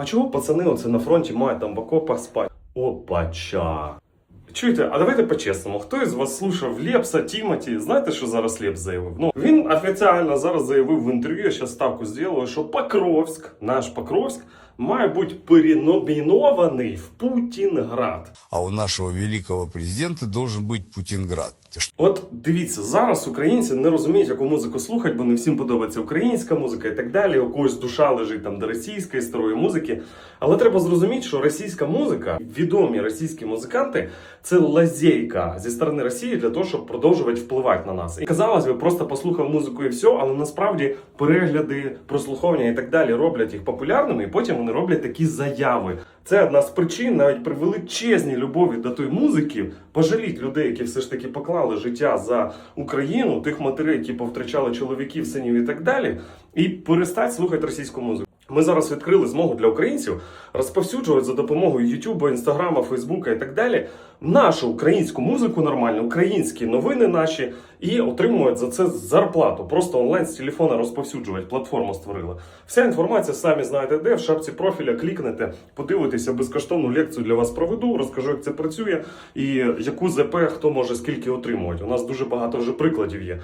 А чого пацани оце на фронті мають там в окопах спати? Опача. Чуєте, а давайте по-чесному. Хто із вас слушав Лепса, Тімоті? Знаєте, що зараз Лепс заявив? Ну він офіційно зараз заявив в інтерв'ю, я зараз ставку зробив, що Покровськ, наш Покровськ, має бути переномінований в Путінград. А у нашего великого президента должен. Ты что, От дивіться, зараз українці не розуміють, яку музику слухати, бо не всім подобається українська музика і так далі. У когось душа лежить там до російської старої музики. Але треба зрозуміти, що російська музика, відомі російські музиканти, це лазейка зі сторони Росії для того, щоб продовжувати впливати на нас. І казалось би, просто послухав музику і все, але насправді перегляди, прослуховування і так далі роблять їх популярними, і потім вони роблять такі заяви. Це одна з причин, навіть при величезній любові до тої музики, пожаліть людей, які все ж таки поклали життя за Україну, тих матерей, які повтрачали чоловіків, синів і так далі, і перестать слухати російську музику. Ми зараз відкрили змогу для українців розповсюджувати за допомогою Ютуба, Інстаграма, Фейсбука і так далі нашу українську музику нормально, українські новини наші і отримують за це зарплату. Просто онлайн з телефона розповсюджувати. Платформу створили. Вся інформація самі знаєте де. В шапці профіля клікнете, подивитеся безкоштовну лекцію для вас проведу, розкажу, як це працює і яку ЗП хто може скільки отримувати. У нас дуже багато вже прикладів є.